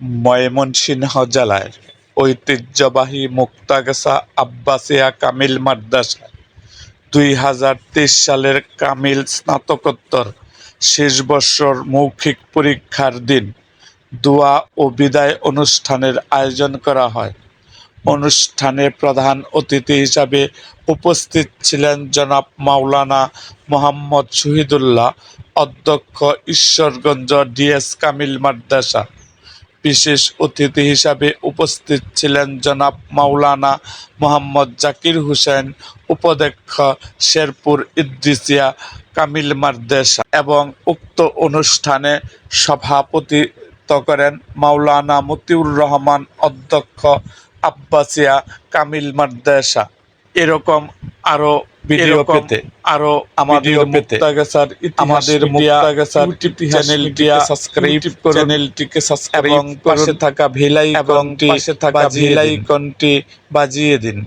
ময়মনসিংহ জেলার ঐতিহ্যবাহী মুক্তাগাছা আব্বাসিয়া কামিল মাদ্রাসায় দুই হাজার তেইশ সালের কামিল স্নাতকোত্তর শেষ বর্ষর মৌখিক পরীক্ষার দিন দোয়া ও বিদায় অনুষ্ঠানের আয়োজন করা হয়। অনুষ্ঠানে প্রধান অতিথি হিসাবে উপস্থিত ছিলেন জনাব মাওলানা মোহাম্মদ শহীদুল্লাহ, অধ্যক্ষ ঈশ্বরগঞ্জ ডিএস কামিল মাদ্রাসা বিশেষ অতিথি হিসাবে উপস্থিত ছিলেন জনাব মাওলানা মোহাম্মদ জাকির হোসেন, উপাধ্যক্ষ শেরপুর ইদ্রিসিয়া কামিল মাদ্রাসা এবং উক্ত অনুষ্ঠানে সভাপতিত্ব করেন মাওলানা মতিউর রহমান, অধ্যক্ষ আব্বাসিয়া কামিল মাদ্রাসা এরকম আরও ভিডিও এরকম পেতে আরও আমাদের ভিডিও পেতে মুক্তাগাছার আমাদের মুক্তাগাছার চ্যানেলটিকে সাবস্ক্রাইব করুন চ্যানেলটিকে সাবস্ক্রাইব এবং পাশে থাকা ভিলাই এবং পাশে থাকা ভিল আইকনটি বাজিয়ে দিন।